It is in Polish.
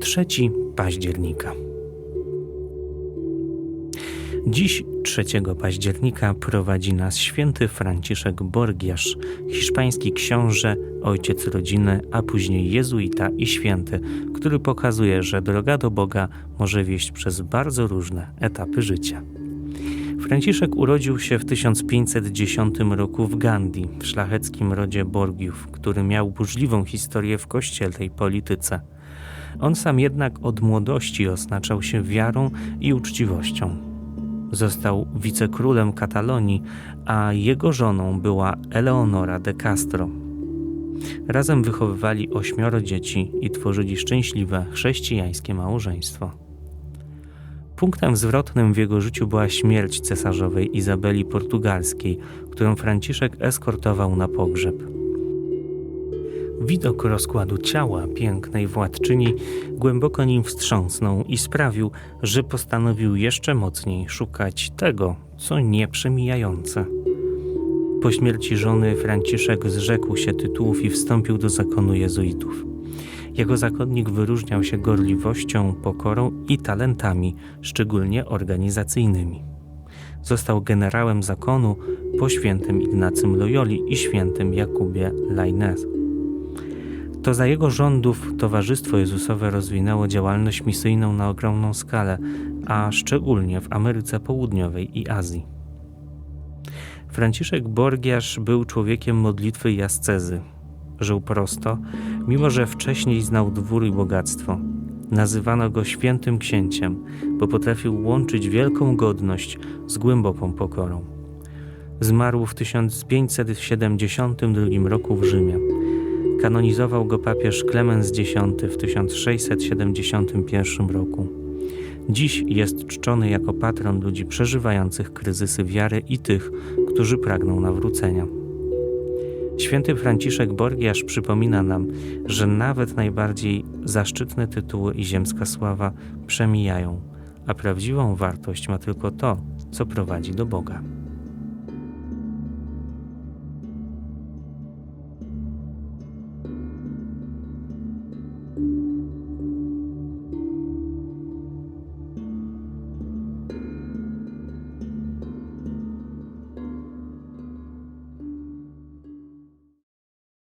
3 października. Dziś 3 października prowadzi nas święty Franciszek Borgiasz, hiszpański książę, ojciec rodziny, a później jezuita i święty, który pokazuje, że droga do Boga może wieść przez bardzo różne etapy życia. Franciszek urodził się w 1510 roku w Gandhi, w szlacheckim rodzie Borgiów, który miał burzliwą historię w kościelnej polityce. On sam jednak od młodości oznaczał się wiarą i uczciwością. Został wicekrólem Katalonii, a jego żoną była Eleonora de Castro. Razem wychowywali ośmioro dzieci i tworzyli szczęśliwe chrześcijańskie małżeństwo. Punktem zwrotnym w jego życiu była śmierć cesarzowej Izabeli Portugalskiej, którą Franciszek eskortował na pogrzeb. Widok rozkładu ciała pięknej władczyni głęboko nim wstrząsnął i sprawił, że postanowił jeszcze mocniej szukać tego, co nieprzemijające. Po śmierci żony Franciszek zrzekł się tytułów i wstąpił do zakonu jezuitów. Jego zakonnik wyróżniał się gorliwością, pokorą i talentami, szczególnie organizacyjnymi. Został generałem zakonu po świętym Ignacym Loyoli i świętym Jakubie Lainez. To za jego rządów Towarzystwo Jezusowe rozwinęło działalność misyjną na ogromną skalę, a szczególnie w Ameryce Południowej i Azji. Franciszek Borgiasz był człowiekiem modlitwy i ascezy. Żył prosto, mimo że wcześniej znał dwór i bogactwo. Nazywano go świętym księciem, bo potrafił łączyć wielką godność z głęboką pokorą. Zmarł w 1572 roku w Rzymie. Kanonizował go papież Klemens X w 1671 roku. Dziś jest czczony jako patron ludzi przeżywających kryzysy wiary i tych, którzy pragną nawrócenia. Święty Franciszek Borgiasz przypomina nam, że nawet najbardziej zaszczytne tytuły i ziemska sława przemijają, a prawdziwą wartość ma tylko to, co prowadzi do Boga.